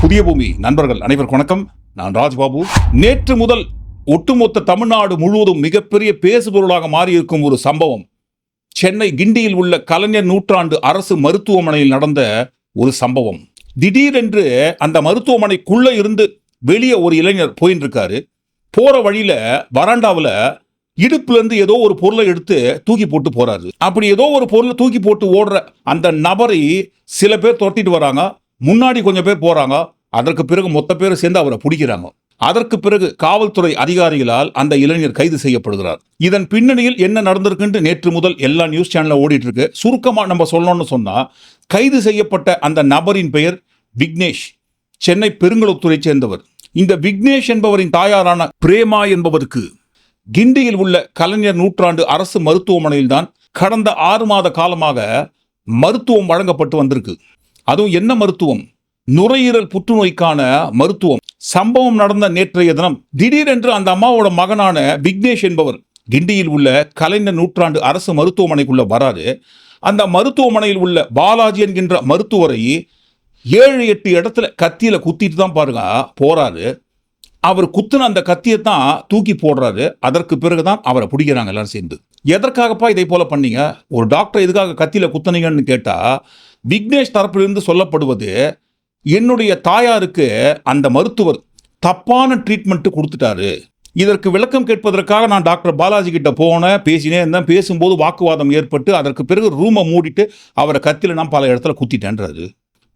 புதிய பூமி. நண்பர்கள் அனைவருக்கும் வணக்கம். நான் ராஜ்பாபு. நேற்று முதல் ஒட்டுமொத்த தமிழ்நாடு முழுவதும் மிகப்பெரிய பேசுபொருளாக மாறியிருக்கும் ஒரு சம்பவம். சென்னை கிண்டியில் உள்ள கலைஞர் நூற்றாண்டு அரசு மருத்துவமனையில் நடந்த ஒரு சம்பவம். திடீரென்று அந்த மருத்துவமனைக்குள்ளே இருந்து வெளியே ஒரு இளைஞர் போயின்னு இருக்காரு போற வழியில வராண்டாவில் இடுப்புலேருந்து ஏதோ ஒரு பொருளை எடுத்து தூக்கி போட்டு போறாரு. அப்படி ஏதோ ஒரு பொருளை தூக்கி போட்டு ஓடுற அந்த நபரை சில பேர் துரத்திட்டு வராங்க. முன்னாடி கொஞ்சம் பேர் போகிறாங்க அதற்கு பிறகு மொத்த பேர் சேர்ந்து அவரை பிடிக்கிறாங்க. அதற்கு பிறகு காவல்துறை அதிகாரிகளால் அந்த இளைஞர் கைது செய்யப்படுகிறார். இதன் பின்னணியில் என்ன நடந்திருக்குன்னு நேற்று முதல் எல்லா நியூஸ் சேனலில் ஓடிட்டு இருக்கு சுருக்கமாக நம்ம சொல்லணும்னு சொன்னால் கைது செய்யப்பட்ட அந்த நபரின் பெயர் விக்னேஷ். சென்னை பெருங்குளத்தூரை சேர்ந்தவர். இந்த விக்னேஷ் என்பவரின் தாயாரான பிரேமா என்பவருக்கு கிண்டியில் உள்ள கலைஞர் நூற்றாண்டு அரசு மருத்துவமனையில் தான் கடந்த ஆறு மாத காலமாக மருத்துவம் வழங்கப்பட்டு வந்திருக்கு. அதுவும் என்ன மருத்துவம்? நுரையீரல் புற்றுநோய்க்கான மருத்துவம். சம்பவம் நடந்த நேற்றைய தினம் திடீரென்று அந்த அம்மாவோட மகனான விக்னேஷ் என்பவர் கிண்டியில் உள்ள கலைஞர் நூற்றாண்டு அரசு மருத்துவமனைக்குள்ள வராரு. அந்த மருத்துவமனையில் உள்ள பாலாஜி என்கின்ற மருத்துவரை ஏழு எட்டு இடத்துல கத்தியில குத்திட்டு தான் பாருங்க போறாரு. அவர் குத்துன அந்த கத்தியை தான் தூக்கி போடுறாரு. அதற்கு பிறகுதான் அவரை பிடிக்கிறாங்க எல்லாரும் சேர்ந்து. எதற்காகப்பா இதை போல பண்ணீங்க? ஒரு டாக்டர் எதுக்காக கத்தியில குத்துனீங்கன்னு கேட்டா விக்னேஷ் தரப்பிலிருந்து சொல்லப்படுவது என்னுடைய தாயாருக்கு அந்த மருத்துவர் தப்பான ட்ரீட்மெண்ட்டு கொடுத்துட்டாரு. இதற்கு விளக்கம் கேட்பதற்காக நான் டாக்டர் பாலாஜி கிட்ட போனேன் பேசினே இருந்தேன். பேசும்போது வாக்குவாதம் ஏற்பட்டு அதற்கு பிறகு ரூமை மூடிட்டு அவரை கத்தியில் நான் பல இடத்துல குத்திட்டேன்றாரு.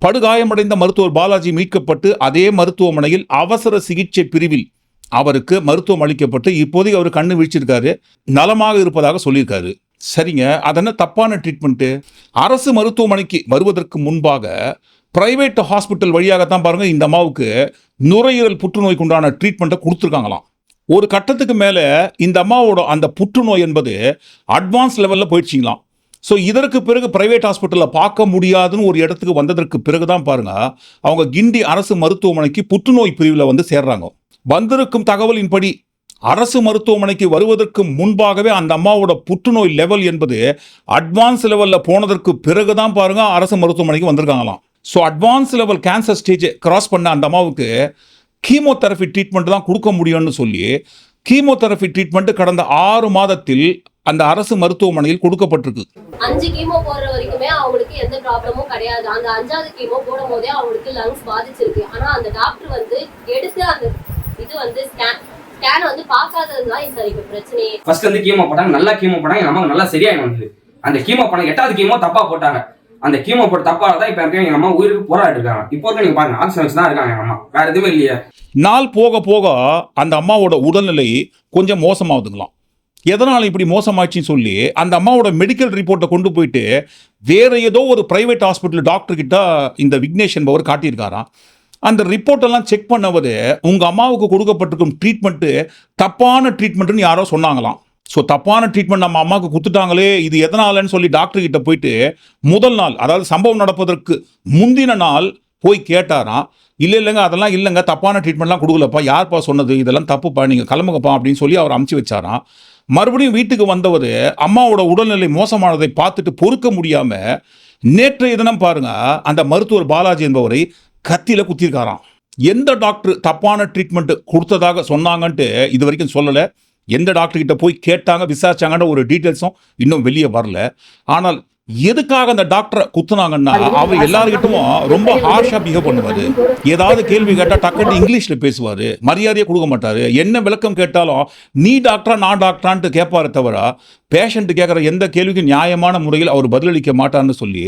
படுகாயமடைந்த மருத்துவர் பாலாஜி மீட்கப்பட்டு அதே மருத்துவமனையில் அவசர சிகிச்சை பிரிவில் அவருக்கு மருத்துவம் அளிக்கப்பட்டு இப்போதைக்கு அவர் கண்ணு வீழ்ச்சிருக்காரு. நலமாக இருப்பதாக சொல்லியிருக்காரு. சரிங்க. அதென்ன தப்பான ட்ரீட்மெண்ட்டு அரசு மருத்துவமனைக்கு வருவதற்கு முன்பாக பிரைவேட் ஹாஸ்பிட்டல் வழியாகத்தான் பாருங்கள் இந்த அம்மாவுக்கு நுரையீரல் புற்றுநோய்க்கு உண்டான ட்ரீட்மெண்ட்டை கொடுத்துருக்காங்களாம். ஒரு கட்டத்துக்கு மேலே இந்த அம்மாவோட அந்த புற்றுநோய் என்பது அட்வான்ஸ் லெவலில் போயிடுச்சிங்களாம். ஸோ இதற்கு பிறகு பிரைவேட் ஹாஸ்பிட்டலில் பார்க்க முடியாதுன்னு ஒரு இடத்துக்கு வந்ததற்கு பிறகு தான் பாருங்கள் அவங்க கிண்டி அரசு மருத்துவமனைக்கு புற்றுநோய் பிரிவில் வந்து சேர்றாங்க. வந்திருக்கும் தகவலின்படி அரசு மருத்துவமனைக்கு வருவதற்கு முன்பாகவே அந்த அம்மாவோட புற்றுநோய் லெவல் என்பது அட்வான்ஸ் லெவலில் போனதற்கு பிறகு தான் பாருங்கள் அரசு மருத்துவமனைக்கு வந்திருக்காங்களாம். So advance level cancer stage cross பண்ண அந்த அம்மாவுக்கு கீமோதெரபி ட்ரீட்மெண்ட் தான் கொடுக்க முடியும்னு சொல்லி கீமோதெரபி ட்ரீட்மெண்ட் கடந்த ஆறு மாதத்தில் அந்த அரசு மருத்துவமனையில் கொடுக்கப்பட்டிருக்கு. அஞ்சு கீமோ போற வரைக்குமே அவங்களுக்கு எந்த ப்ராப்ளமும் கிடையாது. அந்த அஞ்சாவது கீமோ போடும் போதே அவங்களுக்கு லங்ஸ் பாதிச்சிருக்கு. ஆனா அந்த டாக்டர் வந்து எடுத்து அந்த இது வந்து ஸ்கேன் ஸ்கேன் வந்து பார்க்காதது தான் சார் இப்ப பிரச்சனையே. ஃபர்ஸ்ட் வந்து கீமோ போட்டாங்க நல்லா கீமோ போட்டாங்க எங்க அம்மாவுக்கு நல்லா சரியாயிடும் வந்தது அந்த கீமோ பண்ண எட்டாவது கீமோ தப்பா போட்டாங்க. அந்த கீமோ போட்ட தப்பால தான் இப்ப எங்க அம்மா உயிருக்கு போராடிட்டு இருக்காங்க. இப்போ வரைக்கும் நீங்க பாருங்க ஆக்சிஜன் வச்சு தான் இருக்காங்க எங்க அம்மா. வேற எதுவுமே இல்லையே. நாள் போக போக அந்த அம்மாவோட உடல்நிலை கொஞ்சம் மோசமாகுதுங்களாம். எதனால் இப்படி மோசமாச்சுன்னு சொல்லி அந்த அம்மாவோட மெடிக்கல் ரிப்போர்ட்டை கொண்டு போயிட்டு வேற ஏதோ ஒரு பிரைவேட் ஹாஸ்பிட்டல் டாக்டர் கிட்ட இந்த விக்னேஷ் என்பவர் காட்டியிருக்காராம். அந்த ரிப்போர்ட் எல்லாம் செக் பண்ணவது உங்கள் அம்மாவுக்கு கொடுக்கப்பட்டிருக்கும் ட்ரீட்மெண்ட்டு தப்பான ட்ரீட்மெண்ட்னு யாரோ சொன்னாங்களாம். ஸோ தப்பான ட்ரீட்மெண்ட் நம்ம அம்மாவுக்கு கொடுத்துட்டாங்களே இது எதனாலன்னு சொல்லி டாக்டர் கிட்ட போயிட்டு முதல் நாள் அதாவது சம்பவம் நடப்பதற்கு முந்தின நாள் போய் கேட்டாராம். இல்லை இல்லைங்க அதெல்லாம் இல்லைங்க தப்பான ட்ரீட்மெண்ட்லாம் கொடுக்கலப்பா யார்ப்பா சொன்னது? இதெல்லாம் தப்புப்பா நீங்கள் கிளம்புங்கப்பா அப்படின்னு சொல்லி அவர் அமுச்சு வச்சாராம். மறுபடியும் வீட்டுக்கு வந்தவர் அம்மாவோட உடல்நிலை மோசமானதை பார்த்துட்டு பொறுக்க முடியாமல் நேற்றைய தினம் பாருங்க அந்த மருத்துவர் பாலாஜி என்பவரை கத்தியில குத்திருக்காராம் எந்த டாக்டர் தப்பான ட்ரீட்மெண்ட் கொடுத்ததாக சொன்னாங்கன்ட்டு இது வரைக்கும் சொல்லலை. எந்த டாக்டர் கிட்ட போய் கேட்டாங்க விசாரிச்சாங்கன்ற ஒரு டீட்டெயில்ஸும் இன்னும் வெளியே வரல. ஆனால் எதுக்காக அந்த டாக்டரை குத்துனாங்கன்னா அவர் எல்லாருக்கிட்டும் ரொம்ப ஹார்ஷா பிஹேவ் பண்ணுவாரு. ஏதாவது கேள்வி கேட்டா டக்குன்னு இங்கிலீஷ்ல பேசுவாரு. மரியாதையை கொடுக்க மாட்டாரு. என்ன விளக்கம் கேட்டாலும் நீ டாக்டரா நான் டாக்டரான்ட்டு கேட்பாரு தவிர பேஷண்ட் கேட்குற எந்த கேள்விக்கும் நியாயமான முறையில் அவர் பதிலளிக்க மாட்டார்னு சொல்லி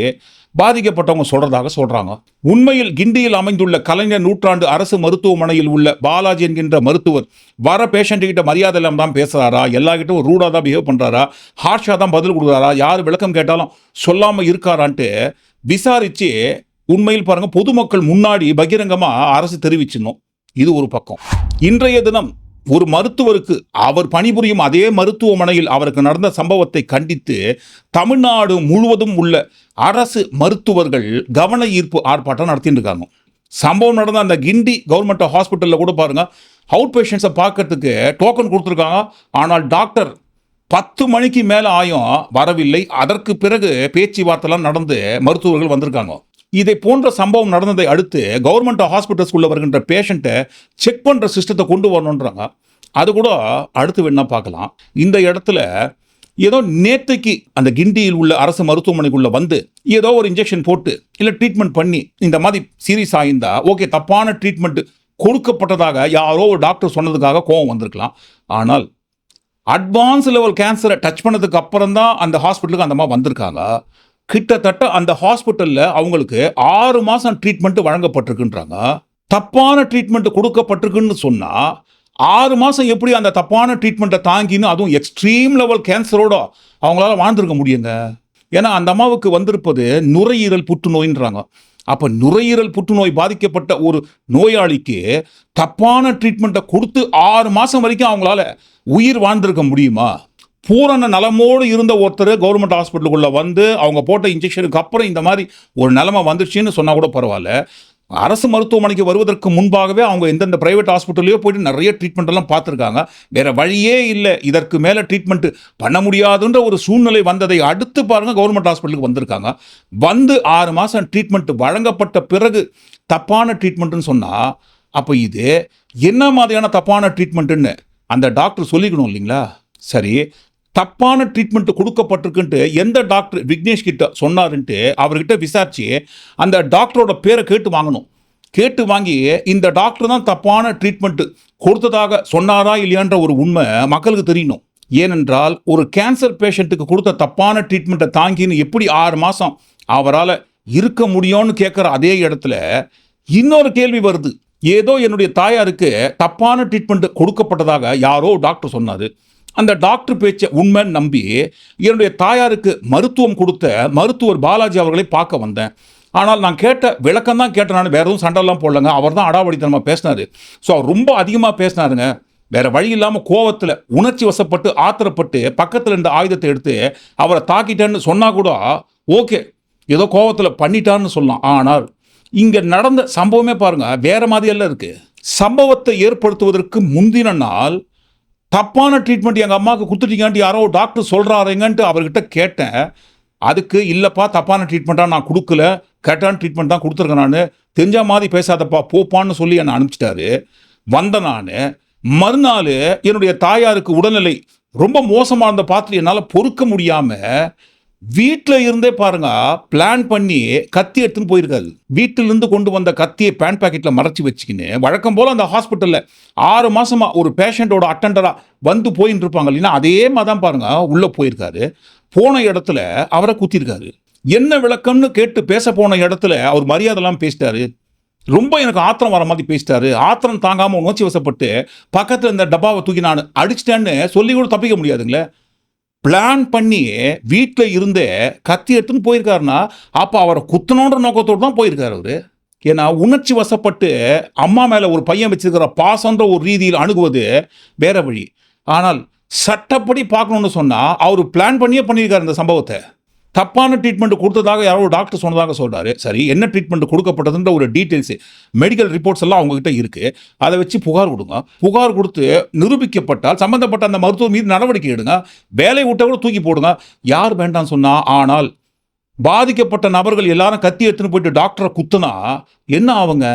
பாதிக்கப்பட்டவங்க சொல்றதாக சொல்றாங்க. உண்மையில் கிண்டியில் அமைந்துள்ள கலைஞர் நூற்றாண்டு அரசு மருத்துவமனையில் உள்ள பாலாஜி என்கின்ற மருத்துவர் வர பேஷண்ட் கிட்ட மரியாதை இல்லாமல் தான் பேசுறாரா? எல்லா ரூடாக தான் பிஹேவ் பண்றாரா? ஹார்ஷா தான் பதில் கொடுக்குறாரா? யார் விளக்கம் கேட்டாலும் சொல்லாமல் இருக்காரான்ட்டு விசாரிச்சு உண்மையில் பாருங்க பொதுமக்கள் முன்னாடி பகிரங்கமாக அரசு தெரிவிச்சிடணும். இது ஒரு பக்கம். இன்றைய தினம் ஒரு மருத்துவருக்கு அவர் பணிபுரியும் அதே மருத்துவமனையில் அவருக்கு நடந்த சம்பவத்தை கண்டித்து தமிழ்நாடு முழுவதும் உள்ள அரசு மருத்துவர்கள் கவன ஈர்ப்பு ஆர்ப்பாட்டம் நடத்திட்டு இருக்காங்க. சம்பவம் நடந்த அந்த கிண்டி கவர்மெண்ட் ஹாஸ்பிட்டலில் கூட பாருங்க அவுட் பேஷண்ட்ஸை பார்க்கறதுக்கு டோக்கன் கொடுத்துருக்காங்க. ஆனால் டாக்டர் பத்து மணிக்கு மேலே ஆயும் வரவில்லை. அதற்கு பிறகு பேச்சுவார்த்தைலாம் நடந்து மருத்துவர்கள் வந்திருக்காங்க. இதை போன்ற சம்பவம் நடந்ததை அடுத்து கவர்மெண்ட் ஹாஸ்பிட்டல்ஸ்குள்ளே வருகின்ற பேஷண்ட்டை செக் பண்ணுற சிஸ்டத்தை கொண்டு வரணுன்றாங்க. அது கூட அடுத்து வேணா பார்க்கலாம். இந்த இடத்துல ஏதோ நேற்றுக்கு அந்த கிண்டியில் உள்ள அரசு மருத்துவமனைக்குள்ளே வந்து ஏதோ ஒரு இன்ஜெக்ஷன் போட்டு இல்லை ட்ரீட்மெண்ட் பண்ணி இந்த மாதிரி சீரியஸ் ஆயிருந்தா ஓகே தப்பான ட்ரீட்மெண்ட் கொடுக்கப்பட்டதாக யாரோ ஒரு டாக்டர் சொன்னதுக்காக கோவம் வந்திருக்கலாம். ஆனால் அட்வான்ஸ் லெவல் கேன்சரை டச் பண்ணதுக்கு அப்புறம் தான் அந்த ஹாஸ்பிட்டலுக்கு அந்த மாதிரி வந்திருக்காங்க. கிட்டத்தட்ட அந்த ஹாஸ்பிட்டலில் அவங்களுக்கு ஆறு மாதம் ட்ரீட்மெண்ட் வழங்கப்பட்டிருக்குன்றாங்க. தப்பான ட்ரீட்மெண்ட் கொடுக்கப்பட்டிருக்குன்னு சொன்னால் ஆறு மாதம் எப்படி அந்த தப்பான ட்ரீட்மெண்ட்டை தாங்கின்னு அதுவும் எக்ஸ்ட்ரீம் லெவல் கேன்சரோட அவங்களால வாழ்ந்திருக்க முடியுங்க? ஏன்னா அந்த அம்மாவுக்கு வந்திருப்பது நுரையீரல் புற்றுநோயின்றாங்க. அப்போ நுரையீரல் புற்றுநோய் பாதிக்கப்பட்ட ஒரு நோயாளிக்கு தப்பான ட்ரீட்மெண்ட்டை கொடுத்து ஆறு மாதம் வரைக்கும் அவங்களால உயிர் வாழ்ந்திருக்க முடியுமா? பூரண நலமோடு இருந்த ஒருத்தர் கவர்மெண்ட் ஹாஸ்பிட்டலுக்குள்ளே வந்து அவங்க போட்ட இன்ஜெக்ஷனுக்கு அப்புறம் இந்த மாதிரி ஒரு நிலமை வந்துருச்சுன்னு சொன்னால் கூட பரவாயில்ல. அரசு மருத்துவமனைக்கு வருவதற்கு முன்பாகவே அவங்க எந்தெந்த பிரைவேட் ஹாஸ்பிட்டல்லையோ போயிட்டு நிறைய ட்ரீட்மெண்ட் எல்லாம் பார்த்துருக்காங்க. வேற வழியே இல்லை. இதற்கு மேலே ட்ரீட்மெண்ட் பண்ண முடியாதுன்ற ஒரு சூழ்நிலை வந்ததை அடுத்து பாருங்கள் கவர்மெண்ட் ஹாஸ்பிட்டலுக்கு வந்திருக்காங்க. வந்து ஆறு மாதம் ட்ரீட்மெண்ட் வழங்கப்பட்ட பிறகு தப்பான ட்ரீட்மெண்ட்டுன்னு சொன்னால் அப்போ இது என்ன மாதிரியான தப்பான ட்ரீட்மெண்ட்டுன்னு அந்த டாக்டர் சொல்லிக்கணும் இல்லைங்களா? சரி தப்பான ட்ரீட்மெண்ட் கொடுக்கப்பட்டிருக்குன்ட்டு எந்த டாக்டர் விக்னேஷ் கிட்ட சொன்னாருன்ட்டு அவர்கிட்ட விசாரித்து அந்த டாக்டரோட பேரை கேட்டு வாங்கணும். கேட்டு வாங்கி இந்த டாக்டர் தான் தப்பான ட்ரீட்மெண்ட்டு கொடுத்ததாக சொன்னாரா இல்லையான்ற ஒரு உண்மை மக்களுக்கு தெரியணும். ஏனென்றால் ஒரு கேன்சர் பேஷண்ட்டுக்கு கொடுத்த தப்பான ட்ரீட்மெண்ட்டை தாங்கின்னு எப்படி ஆறு மாதம் அவரால் இருக்க முடியும்னு கேட்குற அதே இடத்துல இன்னொரு கேள்வி வருது. ஏதோ என்னுடைய தாயாருக்கு தப்பான ட்ரீட்மெண்ட் கொடுக்கப்பட்டதாக யாரோ டாக்டர் சொன்னார். அந்த டாக்டர் பேச்சை உண்மைன்னு நம்பி என்னுடைய தாயாருக்கு மருத்துவம் கொடுத்த மருத்துவர் பாலாஜி அவர்களை பார்க்க வந்தேன். ஆனால் நான் கேட்ட விளக்கம் தான் கேட்டேன் நான். வேற எதுவும் சண்டைலாம் போடலங்க. அவர் தான் அடாவடித்தனமாக பேசினாரு. ஸோ அவர் ரொம்ப அதிகமாக பேசினாருங்க. வேற வழி இல்லாமல் கோவத்தில் உணர்ச்சி வசப்பட்டு ஆத்திரப்பட்டு பக்கத்தில் இருந்த ஆயுதத்தை எடுத்து அவரை தாக்கிட்டேன்னு சொன்னால் கூட ஓகே ஏதோ கோவத்தில் பண்ணிட்டான்னு சொல்லலாம். ஆனால் இங்கே நடந்த சம்பவமே பாருங்கள் வேற மாதிரியெல்லாம் இருக்குது சம்பவத்தை ஏற்படுத்துவதற்கு முந்தின நாள் தப்பான ட்ரீட்மெண்ட் எங்கள் அம்மாவுக்கு கொடுத்துட்டீங்கன்ட்டு யாரோ டாக்டர் சொல்கிறாருங்கன்ட்டு அவர்கிட்ட கேட்டேன். அதுக்கு இல்லைப்பா தப்பான ட்ரீட்மெண்ட்டாக நான் கொடுக்கல. கரெக்டான ட்ரீட்மெண்ட் தான் கொடுத்துருக்கேன் நான். தெரிஞ்ச மாதிரி பேசாதப்பா போப்பான்னு சொல்லி என்னை அனுப்பிச்சிட்டாரு. வந்த நான் மறுநாள் என்னுடைய தாயாருக்கு உடல்நிலை ரொம்ப மோசமாக இருந்த பார்த்துட்டு என்னால் பொறுக்க முடியாமல் வீட்டில் இருந்தே பாருங்க பிளான் பண்ணி கத்தி எடுத்துன்னு போயிருக்காரு. வீட்டிலிருந்து கொண்டு வந்த கத்தியை பேண்ட் பாக்கெட்டில் மறைச்சி வச்சுக்கின்னு வழக்கம் போல் அந்த ஹாஸ்பிட்டலில் ஆறு மாதமாக ஒரு பேஷண்ட்டோட அட்டண்டராக வந்து போயின்னு இருப்பாங்க இல்லைன்னா அதே மாதிரி தான் பாருங்க உள்ளே போயிருக்காரு. போன இடத்துல அவரை குத்திருக்காரு. என்ன விளக்கம்னு கேட்டு பேச போன இடத்துல அவர் மரியாதைலாம் பேசிட்டாரு. ரொம்ப எனக்கு ஆத்திரம் வர மாதிரி பேசிட்டாரு. ஆத்திரம் தாங்காமல் உணர்ச்சி வசப்பட்டு பக்கத்தில் இந்த டப்பாவை தூக்கி நான் அடிச்சிட்டேன்னு சொல்லி கூட தப்பிக்க முடியாதுங்களே. பிளான் பண்ணி வீட்டில் இருந்தே கத்தி எடுத்துன்னு போயிருக்காருன்னா அப்போ அவரை குத்தணுன்ற நோக்கத்தோடு தான் போயிருக்காரு அவர். ஏன்னா உணர்ச்சி வசப்பட்டு அம்மா மேலே ஒரு பையன் வச்சிருக்கிற பாசன்ற ஒரு ரீதியில் அணுகுவது வேற வழி. ஆனால் சட்டப்படி பார்க்கணுன்னு சொன்னால் அவர் பிளான் பண்ணியே பண்ணியிருக்காரு இந்த சம்பவத்தை. தப்பான ட்ரீட்மெண்ட் கொடுத்ததாக யாரோ டாக்டர் சொன்னதாக சொல்கிறாரு சரி என்ன ட்ரீட்மெண்ட் கொடுக்கப்பட்டதுன்ற ஒரு டீட்டெயில்ஸ் மெடிக்கல் ரிப்போர்ட்ஸ் எல்லாம் அவங்ககிட்ட இருக்கு. அதை வச்சு புகார் கொடுங்க. புகார் கொடுத்து நிரூபிக்கப்பட்டால் சம்மந்தப்பட்ட அந்த மருத்துவர் மீது நடவடிக்கை எடுங்க. வேலை விட்ட கூட தூக்கி போடுங்க. யார் வேண்டாம் சொன்னால் ஆனால் பாதிக்கப்பட்ட நபர்கள் எல்லாரும் கத்தி எடுத்துன்னு போயிட்டு டாக்டரை குத்துனா என்ன அவங்க?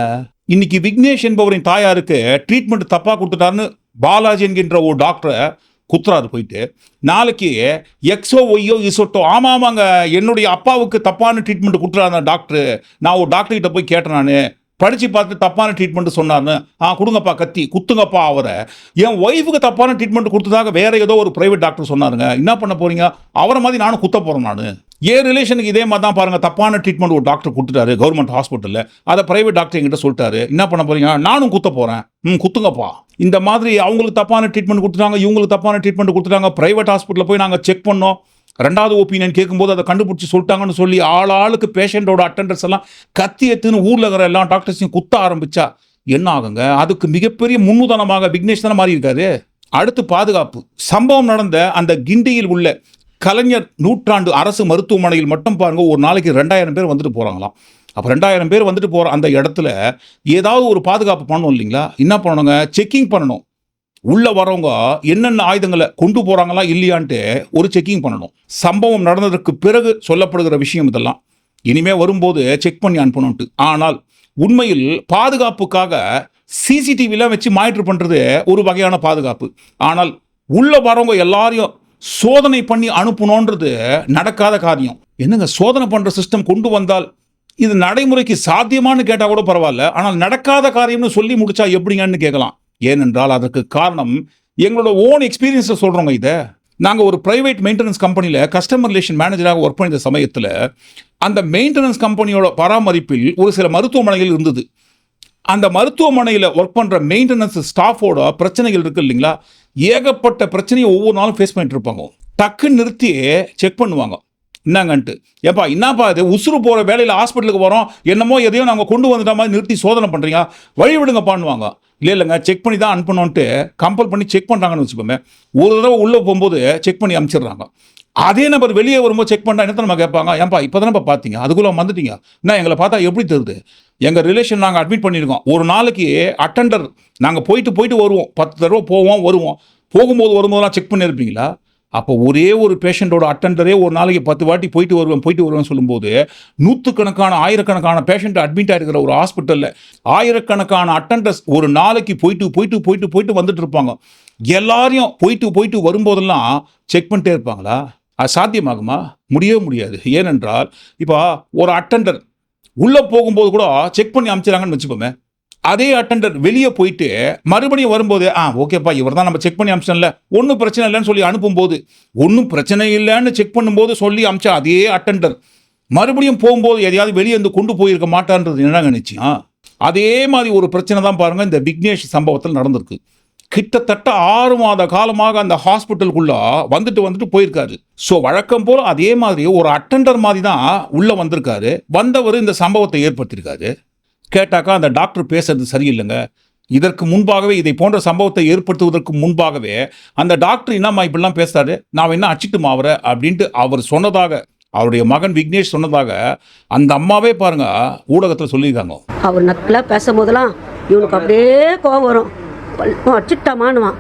இன்னைக்கு விக்னேஷ் என்பவரின் தாயாருக்கு ட்ரீட்மெண்ட் தப்பாக கொடுத்துட்டாருன்னு பாலாஜி என்கின்ற ஒரு டாக்டரை குத்துறாரு போயிட்டு நாளைக்கு எக்ஸோ ஒய்யோ இசோட்டோ ஆமாம் ஆமாங்க என்னுடைய அப்பாவுக்கு தப்பான ட்ரீட்மெண்ட் கொடுத்துறாங்க டாக்டர் நான் ஒரு டாக்டர்கிட்ட போய் கேட்டேன் நான். படித்து பார்த்து தப்பான ட்ரீட்மெண்ட் சொன்னார்னு ஆ கொடுங்கப்பா கத்தி குத்துங்கப்பா அவரை. என் ஒய்ஃபுக்கு தப்பான ட்ரீட்மெண்ட் கொடுத்ததாக வேற ஏதோ ஒரு பிரைவேட் டாக்டர் சொன்னாருங்க. என்ன பண்ண போறீங்க? அவரை மாதிரி நானும் குத்த போகிறேன் நான். ஏன் ரிலேஷனுக்கு இதே மாதிரி தான் பாருங்க தப்பான ட்ரீட்மெண்ட் ஒரு டாக்டர் கொடுத்துட்டாரு கவர்மெண்ட் ஹாஸ்பிட்டலில் அதை பிரைவேட் டாக்டர் என்கிட்ட சொல்லிட்டாரு. என்ன பண்ண போறீங்க? நானும் குத்த போகிறேன் ம் குத்துங்கப்பா. இந்த மாதிரி அவங்களுக்கு தப்பான ட்ரீட்மெண்ட் கொடுத்துட்டாங்க இவங்களுக்கு தப்பான ட்ரீட்மெண்ட் கொடுத்துட்டாங்க பிரைவேட் ஹாஸ்பிட்டலில் போய் நாங்கள் செக் பண்ணோம். ரெண்டாவது ஒப்பீனியன் கேட்கும்போது அதை கண்டுபிடிச்சி சொல்லிட்டாங்கன்னு சொல்லி ஆள் ஆளுக்கு பேஷண்ட்டோட அட்டண்டர்ஸ் எல்லாம் கத்தி எத்துன்னு ஊரில் இருக்கிற எல்லா டாக்டர்ஸையும் குத்த ஆரம்பிச்சா என்ன ஆகுங்க? அதுக்கு மிகப்பெரிய முன்னுதாரணமாக விக்னேஷ் தானே மாறியிருக்காரு. அடுத்து பாதுகாப்பு. சம்பவம் நடந்த அந்த கிண்டியில் உள்ள கலைஞர் நூற்றாண்டு அரசு மருத்துவமனையில் மட்டும் பாருங்கள் ஒரு நாளைக்கு ரெண்டாயிரம் பேர் வந்துட்டு போகிறாங்களாம் அப்போ ரெண்டாயிரம் பேர் வந்துட்டு போகிற அந்த இடத்துல ஏதாவது ஒரு பாதுகாப்பு பண்ணணும் இல்லைங்களா? என்ன பண்ணணுங்க? செக்கிங் பண்ணணும். உள்ள வரவங்க என்னென்ன ஆயுதங்களை கொண்டு போகிறாங்களா இல்லையான்ட்டு ஒரு செக்கிங் பண்ணணும். சம்பவம் நடந்ததற்கு பிறகு சொல்லப்படுகிற விஷயம் இதெல்லாம். இனிமே வரும்போது செக் பண்ணி அனுப்பணும்ட்டு. ஆனால் உண்மையில் பாதுகாப்புக்காக சிசிடிவிலாம் வச்சு மானிட்டர் பண்ணுறது ஒரு வகையான பாதுகாப்பு. ஆனால் உள்ள வரவங்க எல்லாரையும் சோதனை பண்ணி அனுப்பணுன்றது நடக்காத காரியம். என்னங்க சோதனை பண்ணுற சிஸ்டம் கொண்டு வந்தால் இது நடைமுறைக்கு சாத்தியமானு கேட்டால் கூட பரவாயில்ல. ஆனால் நடக்காத காரியம்னு சொல்லி முடிச்சா எப்படிங்கன்னு கேட்கலாம். ஏனென்றால் அதற்கு காரணம் எங்களோட ஓன் எக்ஸ்பீரியன்ஸை சொல்கிறோங்க இதை. நாங்கள் ஒரு ப்ரைவேட் மெயின்டெனன்ஸ் கம்பெனியில் கஸ்டமர் ரிலேஷன் மேனேஜராக ஒர்க் பண்ணிய சமயத்தில் அந்த மெயின்டெனன்ஸ் கம்பெனியோட பராமரிப்பில் ஒரு சில மருத்துவமனைகள் இருந்தது. அந்த மருத்துவமனையில் ஒர்க் பண்ணுற மெயின்டெனன்ஸ் ஸ்டாஃபோட பிரச்சனைகள் இருக்குது இல்லைங்களா? ஏகப்பட்ட பிரச்சனையை ஒவ்வொரு நாளும் ஃபேஸ் பண்ணிட்டு இருப்பாங்க. டக்குன்னு நிறுத்தி செக் பண்ணுவாங்க. என்னங்கன்ட்டு ஏப்பா என்னப்பா இது? உசுறு போகிற வேலையில் ஹாஸ்பிட்டலுக்கு போகிறோம் என்னமோ எதையோ நாங்கள் கொண்டு வந்துட்ட மாதிரி நிறுத்தி சோதனை பண்ணுறீங்க வழி விடுங்க பண்ணுவாங்க இல்லை இல்லைங்க செக் பண்ணி தான் அனுப்பணுன்ட்டு கம்பல் பண்ணி செக் பண்ணுறாங்கன்னு வச்சுப்போமே ஒரு தடவை உள்ளே போகும்போது செக் பண்ணி அனுப்பிச்சிடுறாங்க. அதே நபர் வெளியே வரும்போது செக் பண்ணா என்ன நம்ம கேட்பாங்க? ஏன்பா இப்போ தானே பார்த்தீங்க அதுக்குள்ளே வந்துட்டீங்க. என்ன எங்களை பார்த்தா எப்படி தெரியுது? எங்கள் ரிலேஷன் நாங்கள் அட்மிட் பண்ணியிருக்கோம். ஒரு நாளைக்கு அட்டெண்டர் நாங்கள் போயிட்டு போயிட்டு வருவோம். பத்து தடவை போவோம் வருவோம். போகும்போது வரும்போதெல்லாம் செக் பண்ணியிருப்பீங்களா? அப்போ ஒரே ஒரு பேஷண்ட்டோட அட்டெண்டரே ஒரு நாளைக்கு பத்து வாட்டி போயிட்டு வருவேன் போயிட்டு வருவேன் சொல்லும்போது நூற்றுக்கணக்கான ஆயிரக்கணக்கான பேஷண்ட் அட்மிட் ஆகிருக்கிற ஒரு ஹாஸ்பிட்டலில் ஆயிரக்கணக்கான அட்டண்டர்ஸ் ஒரு நாளைக்கு போயிட்டு போயிட்டு போயிட்டு போயிட்டு வந்துட்டு இருப்பாங்க. எல்லாரையும் போயிட்டு போயிட்டு வரும்போதெல்லாம் செக் பண்ணிட்டே இருப்பாங்களா? அது சாத்தியமாகுமா? முடியவே முடியாது. ஏனென்றால் இப்போ ஒரு அட்டெண்டர் உள்ளே போகும்போது கூட செக் பண்ணி அனுப்பிச்சிடாங்கன்னு வச்சுப்போமே அதே அட்டெண்டர் வெளியே போயிட்டு மறுபடியும் வரும்போது ஆ ஓகேப்பா இவர் தான் நம்ம செக் பண்ணி அமிச்சோம்ல ஒன்றும் பிரச்சனை இல்லைன்னு சொல்லி அனுப்பும்போது ஒன்றும் பிரச்சனை இல்லைன்னு செக் பண்ணும்போது சொல்லி அமிச்சா அதே அட்டெண்டர் மறுபடியும் போகும்போது எதையாவது வெளியே வந்து கொண்டு போயிருக்க மாட்டான்றது என்ன நிச்சயம் அதே மாதிரி ஒரு பிரச்சனை தான் பாருங்க இந்த விக்னேஷ் சம்பவத்தில் நடந்திருக்கு. கிட்டத்தட்ட ஆறு மாத காலமாக அந்த ஹாஸ்பிட்டலுக்குள்ள வந்துட்டு வந்துட்டு போயிருக்காரு. ஸோ வழக்கம் போல் அதே மாதிரி ஒரு அட்டெண்டர் மாதிரி தான் உள்ள வந்திருக்காரு. வந்தவர் இந்த சம்பவத்தை ஏற்படுத்தியிருக்காரு. கேட்டாக்கா அந்த டாக்டர் பேசுறது சரியில்லைங்க. இதற்கு முன்பாகவே இதை போன்ற சம்பவத்தை ஏற்படுத்துவதற்கு முன்பாகவே அந்த டாக்டர் என்னம்மா இப்படிலாம் பேசுறாரு? நான் என்ன அச்சிட்டு அவரை? அப்படின்ட்டு அவர் சொன்னதாக அவருடைய மகன் விக்னேஷ் சொன்னதாக அந்த அம்மாவே பாருங்க ஊடகத்தில் சொல்லியிருக்காங்க. அவர் நக்கலாக பேசும்போதெல்லாம் இவனுக்கு அப்படியே கோவம் வரும். அச்சுட்டாமான்னுவான்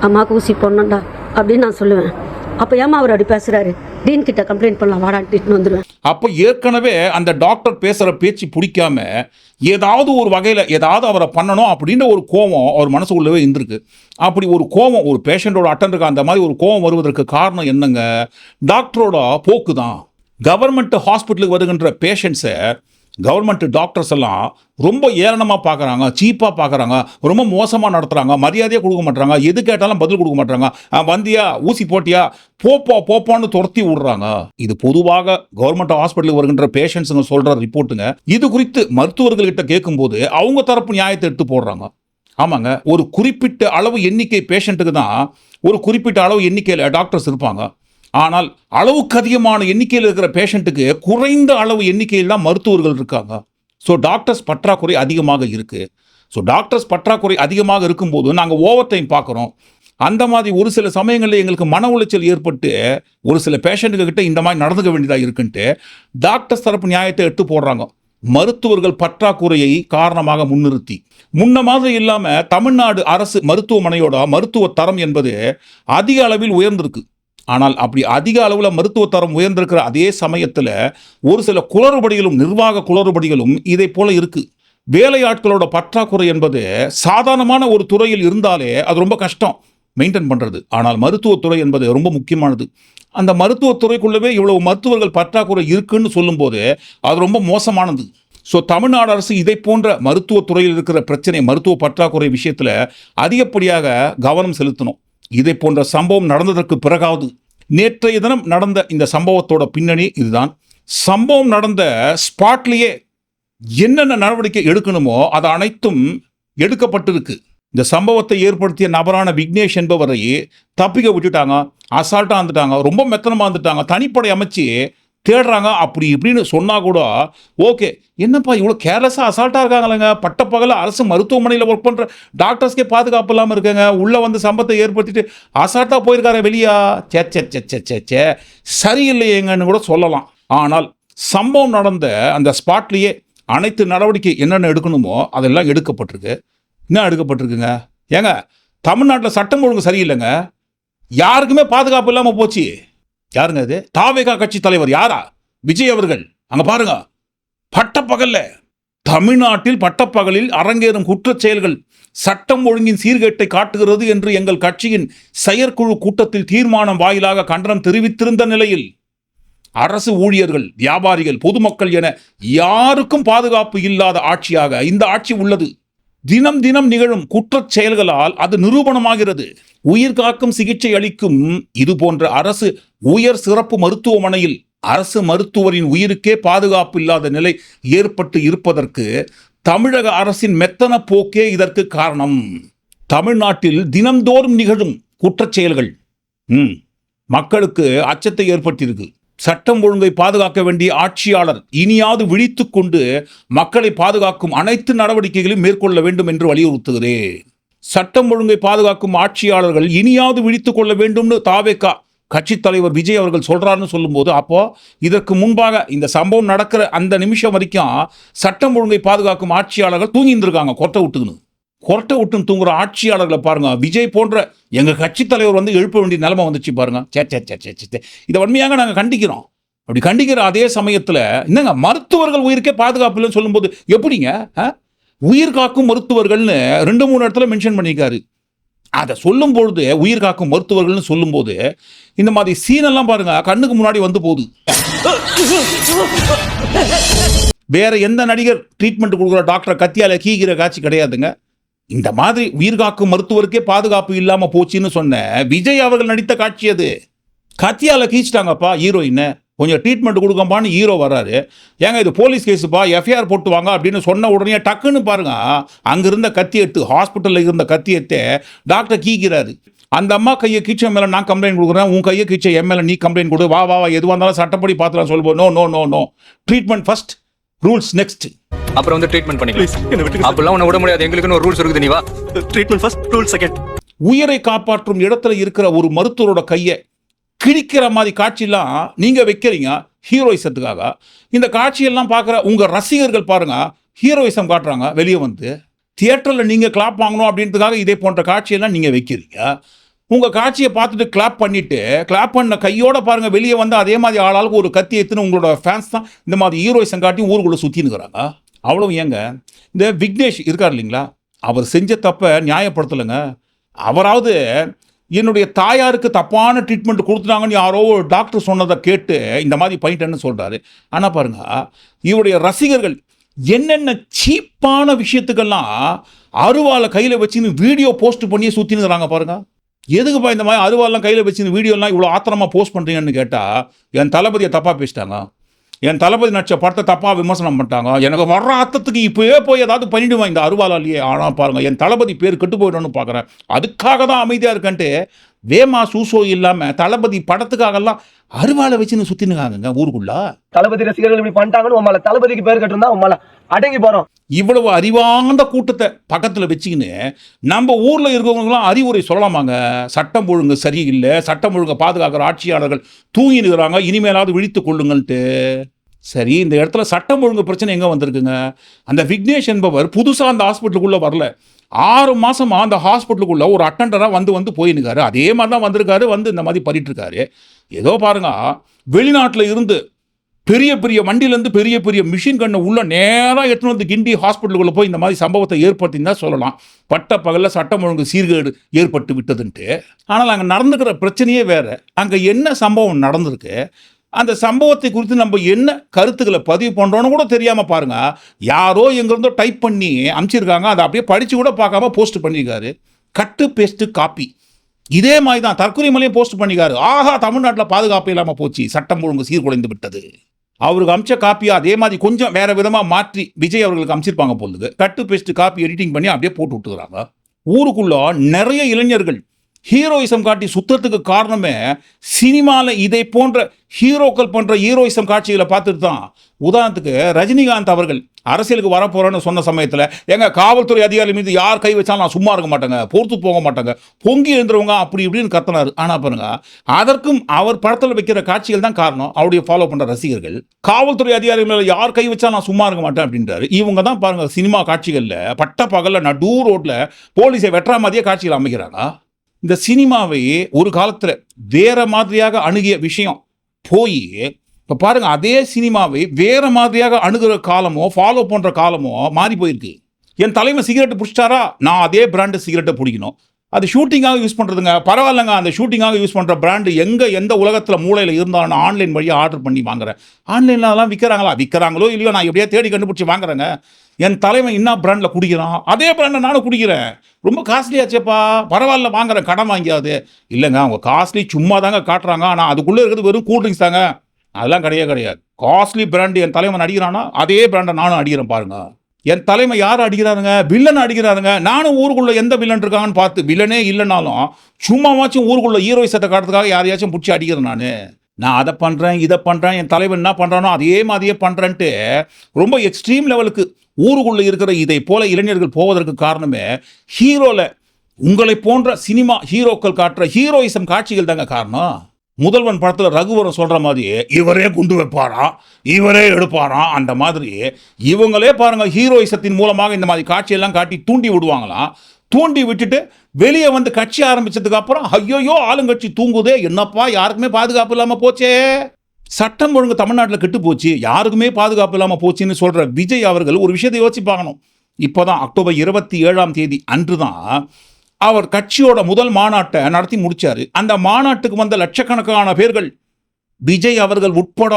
அம்மாவுக்கு ஊசி போடணும்டா. அப்படின்னு நான் சொல்லுவேன். அப்போ ஏமா அவர் அப்படி பேசுகிறாரு டீன் கிட்ட கம்ப்ளைண்ட் பண்ணலாம் வாடாட்டிட்டு வந்துடுவேன் அப்போ ஏற்கனவே அந்த டாக்டர் பேசுகிற பேச்சு பிடிக்காம ஏதாவது ஒரு வகையில் ஏதாவது அவரை பண்ணணும் அப்படின்ற ஒரு கோவம் அவர் மனசுக்குள்ளவே இருந்திருக்கு. அப்படி ஒரு கோவம் ஒரு பேஷண்ட்டோட அட்டண்டருக்கு அந்த மாதிரி ஒரு கோவம் வருவதற்கு காரணம் என்னங்க? டாக்டரோட போக்கு தான் கவர்மெண்ட் ஹாஸ்பிட்டலுக்கு வருகின்ற பேஷண்ட்ஸை கவர்மெண்ட் டாக்டர்ஸ் எல்லாம் ரொம்ப ஏளனமாக பார்க்குறாங்க சீப்பாக பார்க்குறாங்க ரொம்ப மோசமாக நடத்துகிறாங்க மரியாதையாக கொடுக்க மாட்டாங்க எது கேட்டாலும் பதில் கொடுக்க மாட்டாங்க வந்தியா ஊசி போட்டியா? போப்பா போப்பான்னு துரத்தி விடுறாங்க. இது பொதுவாக கவர்மெண்ட் ஹாஸ்பிட்டலுக்கு வருகின்ற பேஷண்ட்ஸுங்க சொல்கிற ரிப்போர்ட்டுங்க இது குறித்து மருத்துவர்கள்கிட்ட கேட்கும்போது அவங்க தரப்பு நியாயத்தை எடுத்து போடுறாங்க. ஆமாங்க. ஒரு குறிப்பிட்ட அளவு எண்ணிக்கை பேஷண்ட்டுக்கு தான் ஒரு குறிப்பிட்ட அளவு எண்ணிக்கையில் டாக்டர்ஸ் இருப்பாங்க. ஆனால் அளவுக்கு அதிகமான எண்ணிக்கையில் இருக்கிற பேஷண்ட்டுக்கு குறைந்த அளவு எண்ணிக்கையில் தான் மருத்துவர்கள் இருக்காங்க. ஸோ டாக்டர்ஸ் பற்றாக்குறை அதிகமாக இருக்குது ஸோ டாக்டர்ஸ் பற்றாக்குறை அதிகமாக இருக்கும்போது நாங்கள் ஓவர் டைம் பார்க்குறோம். அந்த மாதிரி ஒரு சில சமயங்களில் எங்களுக்கு மன உளைச்சல் ஏற்பட்டு ஒரு சில பேஷண்ட்டுக்கிட்ட இந்த மாதிரி நடந்துக்க வேண்டியதாக இருக்குன்ட்டு டாக்டர்ஸ் தரப்பு நியாயத்தை எடுத்து போடுறாங்க. மருத்துவர்கள் பற்றாக்குறையை காரணமாக முன்னிறுத்தி. முன்ன மாதிரி இல்லாமல் தமிழ்நாடு அரசு மருத்துவமனையோட மருத்துவ தரம் என்பது அதிக அளவில் உயர்ந்திருக்கு. ஆனால் அப்படி அதிக அளவில் மருத்துவ தரம் உயர்ந்திருக்கிற அதே சமயத்தில் ஒரு சில குளறுபடிகளும் நிர்வாக குளறுபடிகளும் இதை போல இருக்குது வேலையாட்களோட பற்றாக்குறை என்பது சாதாரணமான ஒரு துறையில் இருந்தாலே அது ரொம்ப கஷ்டம் மெயின்டைன் பண்ணுறது ஆனால் மருத்துவத்துறை என்பது ரொம்ப முக்கியமானது. அந்த மருத்துவத்துறைக்குள்ளவே இவ்வளவு மருத்துவர்கள் பற்றாக்குறை இருக்குன்னு சொல்லும்போது அது ரொம்ப மோசமானது. ஸோ தமிழ்நாடு அரசு இதை போன்ற மருத்துவத்துறையில் இருக்கிற பிரச்சனை மருத்துவ பற்றாக்குறை விஷயத்தில் அதிகப்படியாக கவனம் செலுத்தணும். இதை போன்ற சம்பவம் நடந்ததற்கு பிறகாவது நேற்றைய தினம் நடந்த இந்த சம்பவத்தோட பின்னணி இதுதான். சம்பவம் நடந்த ஸ்பாட்லேயே என்னென்ன நடவடிக்கை எடுக்கணுமோ அது அனைத்தும் எடுக்கப்பட்டிருக்கு. இந்த சம்பவத்தை ஏற்படுத்திய நபரான விக்னேஷ் என்பவரை தப்பிக்க விட்டுட்டாங்க அசால்ட்டாக வந்துட்டாங்க ரொம்ப மெத்தனமாக வந்துட்டாங்க தனிப்படை அமைச்சு தேடுறாங்க. அப்படி இப்படின்னு சொன்னால் கூட ஓகே என்னப்பா இவ்வளோ கேர்லெஸ்ஸாக அசால்ட்டாக இருக்காங்களேங்க. பட்டப்பகல அரசு மருத்துவமனையில் ஒர்க் பண்ணுற டாக்டர்ஸ்க்கே பாதுகாப்பு இல்லாமல் இருக்காங்க. உள்ளே வந்து சம்பத்தை ஏற்படுத்திட்டு அசால்ட்டாக போயிருக்காரு வெளியா? சே சே சே சே சே சே சரியில்லையேங்கன்னு கூட சொல்லலாம். ஆனால் சம்பவம் நடந்த அந்த ஸ்பாட்லேயே அனைத்து நடவடிக்கை என்னென்ன எடுக்கணுமோ அதெல்லாம் எடுக்கப்பட்டிருக்கு. என்ன எடுக்கப்பட்டிருக்குங்க? ஏங்க தமிழ்நாட்டில் சட்டம் ஒழுங்கு சரியில்லைங்க. யாருக்குமே பாதுகாப்பு இல்லாமல் போச்சு. யாருங்க அது? தாவேகா கட்சி தலைவர் யாரா? விஜய் அவர்கள். அங்க பாருங்க. பட்டப்பகல்ல தமிழ்நாட்டில் பட்டப்பகலில் அரங்கேறும் குற்றச் செயல்கள் சட்டம் ஒழுங்கின் சீர்கேட்டை காட்டுகிறது என்று எங்கள் கட்சியின் செயற்குழு கூட்டத்தில் தீர்மானம் வாயிலாக கண்டனம் தெரிவித்திருந்த நிலையில் அரசு ஊழியர்கள் வியாபாரிகள் பொதுமக்கள் என யாருக்கும் பாதுகாப்பு இல்லாத ஆட்சியாக இந்த ஆட்சி உள்ளது. தினம் தினம் நிகழும் குற்றச் செயல்களால் அது நிரூபணமாகிறது. உயிர் காக்கும் சிகிச்சை அளிக்கும் இது போன்ற அரசு உயர் சிறப்பு மருத்துவமனையில் அரசு மருத்துவரின் உயிருக்கே பாதுகாப்பு இல்லாத நிலை ஏற்பட்டு இருப்பதற்கு தமிழக அரசின் மெத்தன போக்கே இதற்கு காரணம். தமிழ்நாட்டில் தினம்தோறும் நிகழும் குற்றச் செயல்கள். ம், மக்களுக்கு அச்சத்தை ஏற்படுத்தியிருக்கு. சட்டம் ஒழுங்கை பாதுகாக்க வேண்டிய ஆட்சியாளர் இனியாவது விழித்து கொண்டு மக்களை பாதுகாக்கும் அனைத்து நடவடிக்கைகளையும் மேற்கொள்ள வேண்டும் என்று வலியுறுத்துகிறேன். சட்டம் ஒழுங்கை பாதுகாக்கும் ஆட்சியாளர்கள் இனியாவது விழித்து கொள்ள வேண்டும்னு தாவேக்கா கட்சித் தலைவர் விஜய் அவர்கள் சொல்கிறாருன்னு சொல்லும்போது அப்போது இதற்கு முன்பாக இந்த சம்பவம் நடக்கிற அந்த நிமிஷம் வரைக்கும் சட்டம் ஒழுங்கை பாதுகாக்கும் ஆட்சியாளர்கள் தூங்கி இருந்திருக்காங்க கொட்டை விட்டுக்குன்னு. கொரட்டை விட்டுன்னு தூங்குற ஆட்சியாளர்களை பாருங்க. விஜய் போன்ற எங்கள் கட்சித் தலைவர் வந்து எழுப்ப வேண்டிய நிலைமை வந்துச்சு பாருங்க. சே சே சே சே, சே சே. இதை உண்மையாக நாங்கள் கண்டிக்கிறோம். அப்படி கண்டிக்கிற அதே சமயத்தில் என்னங்க மருத்துவர்கள் உயிருக்கே பாதுகாப்பு இல்லைன்னு சொல்லும்போது எப்படிங்க? ஆ? உயிர் காக்கும் மருத்துவர்கள்னு ரெண்டு மூணு இடத்துல மென்ஷன் பண்ணியிருக்காரு. அதை சொல்லும் பொழுது உயிர் காக்கும் மருத்துவர்கள்னு சொல்லும்போது இந்த மாதிரி சீனெல்லாம் பாருங்க கண்ணுக்கு முன்னாடி வந்து போகுது. வேற எந்த நடிகர் ட்ரீட்மெண்ட் கொடுக்குற டாக்டரை கத்தியால கீகிற காட்சி கிடையாதுங்க. இந்த மாதிரி உயிர் காக்கும் மருத்துவருக்கே பாதுகாப்பு இல்லாமல் போச்சுன்னு சொன்ன விஜய் அவர்கள் நடித்த காட்சி அது கத்தியால கீச்சிட்டாங்கப்பா ஹீரோயின்னு. கொஞ்சம் ட்ரீட்மெண்ட் கொடுக்கப்பான்னு ஹீரோ வராரு ஏங்க இது போலீஸ் கேஸுப்பா? எஃப்ஐஆர் போட்டு வாங்க அப்படின்னு சொன்ன உடனே டக்குன்னு பாருங்க. அங்கிருந்த கத்தி எடுத்து ஹாஸ்பிட்டலில் இருந்த கத்தி எடுத்து டாக்டர் கீக்கிறாரு. அந்த அம்மா கையை கீச்ச மேலே நான் கம்ப்ளைண்ட் கொடுக்குறேன். உன் கையை கீச்ச எம்எல்ஏ நீ கம்ப்ளைண்ட் கொடு. வா வா வா. எதுவாக இருந்தாலும் சட்டப்படி பார்த்துலாம் சொல்லுவோம் no no no no treatment first rules next அப்புறம் வந்து ட்ரீட்மெண்ட் பண்ணிக்கலாம். என்ன விட்டுருங்க அப்பெல்லாம் உன்னை விட முடியாது. எங்களுக்குன்னு ஒரு ரூல்ஸ் இருக்குது நீ வா. ட்ரீட்மெண்ட் ஃபர்ஸ்ட் ரூல் செகண்ட் உயிரை காப்பாற்றும் இடத்துல இருக்கிற ஒரு மருத்துவரோட கையை கிழிக்கிற மாதிரி காட்சியெல்லாம் நீங்க வைக்கிறீங்க ஹீரோயிசத்துக்காக இந்த காட்சியெல்லாம் பார்க்குற உங்க ரசிகர்கள் பாருங்க ஹீரோயிசம் காட்டுறாங்க வெளியே வந்து. தியேட்டரில் நீங்க கிளாப் வாங்கணும் அப்படின்றதுக்காக இதே போன்ற காட்சியெல்லாம் நீங்க வைக்கிறீங்க. உங்க காட்சியை பார்த்துட்டு கிளாப் பண்ணிட்டு கிளாப் பண்ண கையோட பாருங்க வெளியே வந்து அதே மாதிரி ஆளாளுக்கு ஒரு கத்தி எடுத்துன்னு உங்களோட ஃபேன்ஸ் தான் இந்த மாதிரி ஹீரோயிசம் காட்டி ஊருக்குள்ள சுற்றினுக்கிறாங்க அவ்வளவு ஏங்க இந்த விக்னேஷ் இருக்கார் இல்லைங்களா? அவர் செஞ்ச தப்பை நியாயப்படுத்தலைங்க. அவராவது என்னுடைய தாயாருக்கு தப்பான ட்ரீட்மெண்ட் கொடுத்துட்டாங்கன்னு யாரோ ஒரு டாக்டர் சொன்னதை கேட்டு இந்த மாதிரி பண்ணிட்டேன்னு சொல்கிறாரு ஆனால் பாருங்க இவருடைய ரசிகர்கள் என்னென்ன சீப்பான விஷயத்துக்கெல்லாம் அருவாளை கையில் வச்சுன்னு வீடியோ போஸ்ட் பண்ணியே சுற்றினுங்கிறாங்க பாருங்க. எதுக்குப்பா இந்த மாதிரி அருவாலாம் கையில் வச்சுன்னு வீடியோலாம் இவ்வளோ ஆத்திரமாக போஸ்ட் பண்ணுறீங்கன்னு கேட்டால் என் தளபதியை தப்பாக பேசிட்டாங்க. என் தளபதி நடிச்ச படத்தை தப்பாக விமர்சனம் பண்ணிட்டாங்க. எனக்கு வர்ற அர்த்தத்துக்கு இப்போயே போய் ஏதாவது பண்ணிவிடுவேன் இந்த அருவாலாலேயே ஆனால் பாருங்கள் என் தளபதி பேர் கெட்டு போயிடணும்னு பார்க்குறேன் அதுக்காக தான் அமைதியாக இருக்கேன்ட்டு வேமா சூசோ இல்லாமல் தளபதி படத்துக்காகலாம் அருவாளை வச்சுன்னு சுற்றினுக்காங்கங்க ஊருக்குள்ள. தளபதி ரசிகர்கள் இப்படி பண்ணிட்டாங்கன்னு உன் மேல தளபதிக்கு பேர் கட்டிருந்தா உன் மேல அடங்கி போறோம். இவ்வளவு அறிவார்ந்த கூட்டத்தை பக்கத்தில் வச்சுக்கின்னு நம்ம ஊரில் இருக்கவங்களாம் அறிவுரை சொல்லலாமாங்க? சட்டம் ஒழுங்கு சரியில்லை சட்டம் ஒழுங்கை பாதுகாக்கிற ஆட்சியாளர்கள் தூங்கி நிற்கிறாங்க இனிமேலாவது விழித்து கொள்ளுங்கள்ட்டு சரி இந்த இடத்துல சட்டம் ஒழுங்கு பிரச்சனை எங்கே வந்திருக்குங்க? அந்த விக்னேஷ் என்பவர் புதுசாக அந்த ஹாஸ்பிட்டலுக்குள்ளே வரல. ஆறு மாதமாக அந்த ஹாஸ்பிட்டலுக்குள்ளே ஒரு அட்டண்டராக வந்து வந்து போயினுக்காரு அதே மாதிரி தான் வந்திருக்காரு வந்து இந்த மாதிரி பண்ணிட்டுருக்காரு ஏதோ பாருங்க வெளிநாட்டில் இருந்து பெரிய பெரிய வண்டியிலேருந்து பெரிய பெரிய மிஷின் கண்ணை உள்ள நேராக எடுத்துன்னு வந்து கிண்டி ஹாஸ்பிட்டலுக்குள்ளே போய் இந்த மாதிரி சம்பவத்தை ஏற்படுத்தின்னு தான் சொல்லலாம். பட்ட பகலில் சட்டம் ஒழுங்கு சீர்கேடு ஏற்பட்டு விட்டதுன்ட்டு. ஆனால் அங்கே நடந்துக்கிற பிரச்சனையே வேறு. அங்கே என்ன சம்பவம் நடந்திருக்கு? அந்த சம்பவத்தை குறித்து நம்ம என்ன கருத்துக்களை பதிவு பண்ணுறோன்னு கூட தெரியாமல் பாருங்க. யாரோ எங்கேருந்தோ டைப் பண்ணி அமுச்சிருக்காங்க அதை அப்படியே படித்து கூட பார்க்காம போஸ்ட் பண்ணியிருக்காரு. கட்டு பேஸ்ட்டு காப்பி இதே மாதிரி தான் தற்கொலை மலையும் போஸ்ட் பண்ணிக்காரு ஆஹா தமிழ்நாட்டில் பாதுகாப்பு இல்லாமல் போச்சு. சட்டம் ஒழுங்கு சீர்குலைந்து விட்டது. அவருக்கு அமிச்ச காப்பியை அதே மாதிரி கொஞ்சம் வேறு விதமாக மாற்றி விஜய் அவர்களுக்கு அமிச்சிருப்பாங்க போலுது கட்டு பேஸ்ட்டு காப்பி எடிட்டிங் பண்ணி அப்படியே போட்டு விட்டுக்கிறாங்க ஊருக்குள்ள நிறைய இளைஞர்கள் ஹீரோயிசம் காட்டி சுத்தத்துக்கு காரணமே சினிமாவில் இதை போன்ற ஹீரோக்கள் போன்ற ஹீரோயிசம் காட்சிகளை பார்த்துட்டு தான். உதாரணத்துக்கு ரஜினிகாந்த் அவர்கள் அரசியலுக்கு வரப்போகிறேன்னு சொன்ன சமயத்தில் எங்கள் காவல்துறை அதிகாரி மீது யார் கை வச்சாலும் நான் சும்மா இருக்க மாட்டேங்க பொறுத்து போக மாட்டாங்க பொங்கி எழுந்துருவங்க அப்படி இப்படின்னு கத்தனார். ஆனால் பாருங்க அதற்கும் அவர் படத்தில் வைக்கிற காட்சிகள் தான் காரணம். அவருடைய ஃபாலோ பண்ணுற ரசிகர்கள் காவல்துறை அதிகாரி மேலே யார் கை வச்சாலும் நான் சும்மா இருக்க மாட்டேன் அப்படின்றாரு. இவங்க தான் பாருங்கள் சினிமா காட்சிகளில் பட்ட பகலில் நடு ரோட்டில் போலீஸை வெட்டுற மாதிரியே காட்சிகள் அமைக்கிறாங்க இந்த சினிமாவை ஒரு காலத்தில் வேற மாதிரியாக அணுகிய விஷயம் போய் இப்போ பாருங்க அதே சினிமாவை வேற மாதிரியாக அணுகிற காலமோ ஃபாலோ பண்ணுற காலமோ மாறி போயிருக்கு. என் தலைமை சிகரெட் பிடிச்சிட்டாரா? நான் அதே பிராண்டு சிகரெட்டை பிடிக்கணும். அது ஷூட்டிங்காக யூஸ் பண்ணுறதுங்க பரவாயில்லைங்க அந்த ஷூட்டிங்காக யூஸ் பண்ணுற பிராண்டு எங்கே எந்த உலகத்தில் மூலையில் இருந்தாலும் நான் ஆன்லைன் வழியாக ஆர்டர் பண்ணி வாங்குறேன். ஆன்லைனில் அதெல்லாம் விற்கிறாங்களா விற்கிறாங்களோ இல்லையோ நான் எப்படியா தேடி கண்டுபிடிச்சி வாங்குறேங்க. என் தலைவன் என்ன பிராண்டில் குடிக்கிறான்? அதே பிராண்டை நானும் குடிக்கிறேன். ரொம்ப காஸ்ட்லியாச்சேப்பா பரவாயில்ல வாங்குறேன். கடன் வாங்கியாது இல்லைங்க அவங்க காஸ்ட்லி சும்மா தாங்க காட்டுறாங்க. ஆனால் அதுக்குள்ளே இருக்கிறது வெறும் கூல்ட்ரிங்க்ஸ் தாங்க. அதெல்லாம் கிடையாது கிடையாது. காஸ்ட்லி பிராண்டு என் தலைவன் அடிக்கிறானா? அதே பிராண்டை நானும் அடிக்கிறேன் பாருங்கள் என் தலைமை யார் அடிக்கிறாருங்க வில்லன் அடிக்கிறாருங்க நானும் ஊருக்குள்ள எந்த வில்லன் இருக்காங்கன்னு பார்த்து வில்லனே இல்லைனாலும் சும்மாவாச்சும் ஊருக்குள்ள சட்டை காட்டுறதுக்காக யாரையாச்சும் பிடிச்சி அடிக்கிறேன் நான். நான் அதை பண்ணுறேன் இதை பண்ணுறேன் என் தலைவன் என்ன பண்ணுறானோ அதே மாதிரியே பண்ணுறேன்ட்டு ரொம்ப எக்ஸ்ட்ரீம் லெவலுக்கு ஊருக்குள்ளே இருக்கிற இதை போல இளைஞர்கள் போவதற்கு காரணமே ஹீரோவில் உங்களை போன்ற சினிமா ஹீரோக்கள் காட்டுற ஹீரோயிசம் காட்சிகள் தாங்க காரணம். முதல்வன் படத்தில் ரகுவரன் சொல்கிற மாதிரி இவரே குண்டு வைப்பாராம் இவரே எடுப்பாராம் அந்த மாதிரி இவங்களே பாருங்கள் ஹீரோயிசத்தின் மூலமாக இந்த மாதிரி காட்சியெல்லாம் காட்டி தூண்டி விடுவாங்களாம் தூண்டி விட்டுட்டு வெளியே வந்து கட்சி ஆரம்பிச்சதுக்கு அப்புறம் ஐயோயோ ஆளுங்கட்சி தூங்குதே என்னப்பா யாருக்குமே பாதுகாப்பு இல்லாமல் போச்சே? சட்டம் ஒழுங்கு தமிழ்நாட்டில் கெட்டு போச்சு யாருக்குமே பாதுகாப்பு இல்லாமல் போச்சுன்னு சொல்கிற விஜய் அவர்கள் ஒரு விஷயத்தை யோசிச்சு பார்க்கணும் இப்போ தான் அக்டோபர் இருபத்தி ஏழாம் தேதி அன்று தான் அவர் கட்சியோட முதல் மாநாட்டை நடத்தி முடித்தார் அந்த மாநாட்டுக்கு வந்த லட்சக்கணக்கான பேர்கள் விஜய் அவர்கள் உட்பட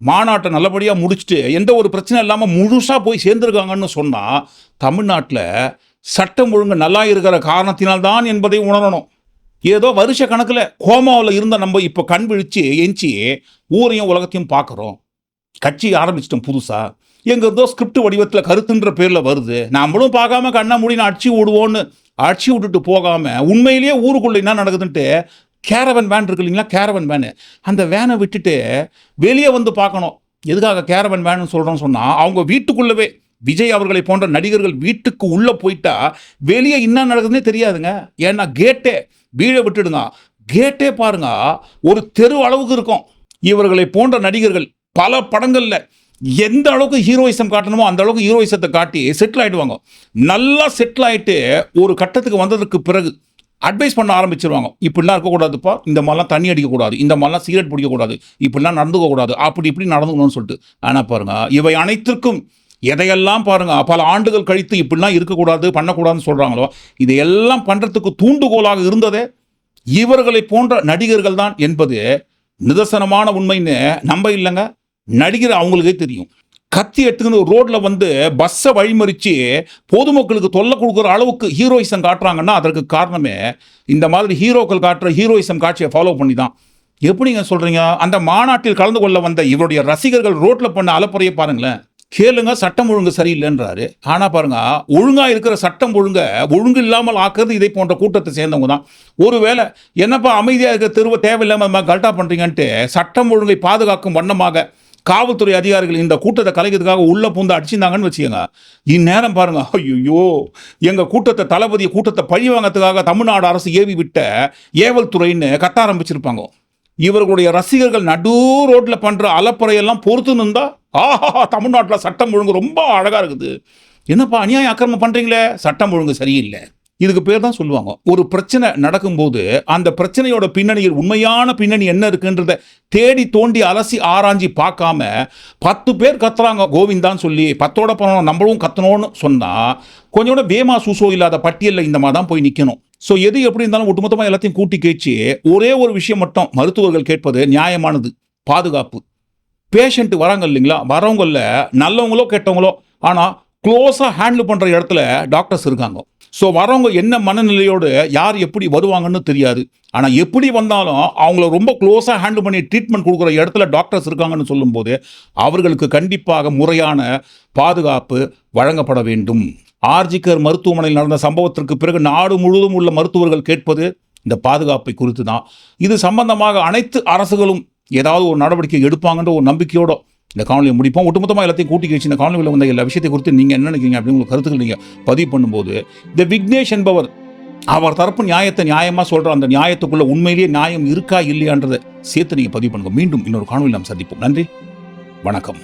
மாநாட்டை நல்லபடியாக முடிச்சுட்டு எந்த ஒரு பிரச்சனை இல்லாமல் முழுசாக போய் சேர்ந்துருக்காங்கன்னு சொன்னால் தமிழ்நாட்டில் சட்டம் ஒழுங்கு நல்லா இருக்கிற காரணத்தினால்தான் என்பதை உணரணும். ஏதோ வருஷ கணக்கில் கோமாவில் இருந்த நம்ம இப்போ கண் விழித்து எஞ்சி ஊரையும் உலகத்தையும் பார்க்குறோம். கட்சி ஆரம்பிச்சிட்டோம் புதுசாக எங்க இருந்தோ ஸ்கிரிப்ட் வடிவத்தில் கருத்துன்ற பேரில் வருது. நம்மளும் பார்க்காம கண்ணா முடின்னு அடிச்சு விடுவோன்னு அடிச்சு விட்டுட்டு போகாமல் உண்மையிலேயே ஊருக்குள்ளே என்ன நடக்குதுன்ட்டு கேரவன் வேன் இருக்கு இல்லைங்களா? கேரவன் வேனு அந்த வேனை விட்டுட்டு வெளியே வந்து பார்க்கணும். எதுக்காக கேரவன் வேன்னு சொல்கிறோன்னு சொன்னால் அவங்க வீட்டுக்குள்ளவே விஜய் அவர்களை போன்ற நடிகர்கள் வீட்டுக்கு உள்ளே போயிட்டா வெளியே என்ன நடக்குதுன்னே தெரியாதுங்க. ஏன்னா கேட்டே வீழை விட்டுடுங்க கேட்டே பாருங்க ஒரு தெரு அளவுக்கு இருக்கும். இவர்களை போன்ற நடிகர்கள் பல படங்களில் எந்த அளவுக்கு ஹீரோயிசம் காட்டணுமோ அந்த அளவுக்கு ஹீரோயிசத்தை காட்டி செட்டில் ஆகிடுவாங்க நல்லா செட்டில் ஆகிட்டு ஒரு கட்டத்துக்கு வந்ததுக்கு பிறகு அட்வைஸ் பண்ண ஆரம்பிச்சிருவாங்க. இப்படிலாம் இருக்கக்கூடாதுப்பா. இந்த மாதிரிலாம் தண்ணி அடிக்கக்கூடாது. இந்த மாதிரிலாம் சிகரெட் பிடிக்கக்கூடாது. இப்படிலாம் நடந்துக்க கூடாது. அப்படி இப்படி நடந்துக்கணும்னு சொல்லிட்டு. ஆனால் பாருங்கள் இவை அனைத்திற்கும் எதையெல்லாம் பாருங்கள் பல ஆண்டுகள் கழித்து இப்படிலாம் இருக்கக்கூடாது பண்ணக்கூடாதுன்னு சொல்கிறாங்களோ இதையெல்லாம் பண்ணுறதுக்கு தூண்டுகோலாக இருந்ததே இவர்களை போன்ற நடிகர்கள் தான் என்பது நிதர்சனமான உண்மைன்னு நம்ப இல்லைங்க. நடிகர் அவங்களுக்கே தெரியும். கத்தி எடுத்துக்கின்னு ரோட்ல வந்து பஸ்ஸை வழிமறிச்சு பொதுமக்களுக்கு தொல்லை கொடுக்குற அளவுக்கு ஹீரோயிசம் காட்டுறாங்கன்னா அதற்கு காரணமே இந்த மாதிரி ஹீரோக்கள் காட்டுற ஹீரோயிசம் காட்சியை ஃபாலோ பண்ணி தான் எப்படிங்க சொல்றீங்க? அந்த மாநாட்டில் கலந்து கொள்ள வந்த இவருடைய ரசிகர்கள் ரோட்ல பண்ண அலப்புறையை பாருங்களேன். கேளுங்க சட்டம் ஒழுங்கு சரியில்லைன்றாரு. ஆனால் பாருங்க ஒழுங்கா இருக்கிற சட்டம் ஒழுங்க ஒழுங்கு இல்லாமல் ஆக்குறது இதை போன்ற கூட்டத்தை சேர்ந்தவங்க தான் ஒருவேளை என்னப்பா அமைதியாக இருக்க தெருவை தேவையில்லாமல் கல்ட்டா பண்றீங்கன்ட்டு சட்டம் ஒழுங்கை பாதுகாக்கும் வண்ணமாக காவல்துறை அதிகாரிகள் இந்த கூட்டத்தை கலைக்கிறதுக்காக உள்ளே பூந்து அடிச்சிருந்தாங்கன்னு வச்சுக்கோங்க. இந்நேரம் பாருங்க. ஐயோ எங்கள் கூட்டத்தை தளபதி கூட்டத்தை பழி வாங்கிறதுக்காக தமிழ்நாடு அரசு ஏவி விட்ட ஏவல் துறைன்னு கத்த ஆரம்பிச்சிருப்பாங்க. இவர்களுடைய ரசிகர்கள் நடு ரோட்டில் பண்ணுற அலப்பறையெல்லாம் பொறுத்துன்னு நின்றா ஆஹா தமிழ்நாட்டில் சட்டம் ஒழுங்கு ரொம்ப அழகாக இருக்குது. என்னப்பா அநியாயம் அக்கிரமம் பண்ணுறீங்களே சட்டம் ஒழுங்கு சரியில்லை. இதுக்கு பேர் தான் சொல்லுவாங்க. ஒரு பிரச்சனை நடக்கும்போது அந்த பிரச்சனையோட பின்னணியில் உண்மையான பின்னணி என்ன இருக்குன்றத தேடி தோண்டி அலசி ஆராய்ஞ்சி பார்க்காம பத்து பேர் கத்துறாங்க கோவிந்தான்னு சொல்லி பத்தோட பணம் நம்மளும் கத்தணும்னு சொன்னால் கொஞ்சம் கூட வேமா சூசோ இல்லாத பட்டியலில் இந்த மாதிரி தான் போய் நிற்கணும் ஸோ எது எப்படி இருந்தாலும் ஒட்டுமொத்தமாக எல்லாத்தையும் கூட்டி கேச்சு ஒரே ஒரு விஷயம் மட்டும் மருத்துவர்கள் கேட்பது நியாயமானது பாதுகாப்பு. பேஷண்ட் வராங்க இல்லைங்களா? வரவங்களில் நல்லவங்களோ கெட்டவங்களோ ஆனால் க்ளோஸாக ஹேண்டில் பண்ணுற இடத்துல டாக்டர்ஸ் இருக்காங்க. ஸோ வரவங்க என்ன மனநிலையோடு யார் எப்படி வருவாங்கன்னு தெரியாது. ஆனால் எப்படி வந்தாலும் அவங்கள ரொம்ப க்ளோஸாக ஹேண்டில் பண்ணி ட்ரீட்மெண்ட் கொடுக்குற இடத்துல டாக்டர்ஸ் இருக்காங்கன்னு சொல்லும்போது அவர்களுக்கு கண்டிப்பாக முறையான பாதுகாப்பு வழங்கப்பட வேண்டும். ஆர்ஜிக்கர் மருத்துவமனையில் நடந்த சம்பவத்திற்கு பிறகு நாடு முழுவதும் உள்ள மருத்துவர்கள் கேட்பது இந்த பாதுகாப்பை குறித்து தான் இது சம்பந்தமாக அனைத்து அரசுகளும் ஏதாவது ஒரு நடவடிக்கை எடுப்பாங்கன்ற ஒரு நம்பிக்கையோட இந்த காணொலியை முடிப்போம். ஒட்டுமொத்தமாக எல்லாத்தையும் கூட்டி வச்சு இந்த காணொலியில் வந்த எல்லா விஷயத்தை குறித்து நீங்கள் என்ன நினைக்கிறீங்க அப்படின்னு உங்களுக்கு கருத்துக்கள் நீங்கள் பதிவு பண்ணும்போது இந்த விக்னேஷ் என்பவர் அவர் தரப்பு நியாயத்தை நியாயமாக சொல்கிற அந்த நியாயத்துக்குள்ளே உண்மையிலேயே நியாயம் இருக்கா இல்லையான்றதை சேர்த்து நீங்கள் பதிவு பண்ணுங்க. மீண்டும் இன்னொரு காணொலி நாம் சந்திப்போம். நன்றி. வணக்கம்.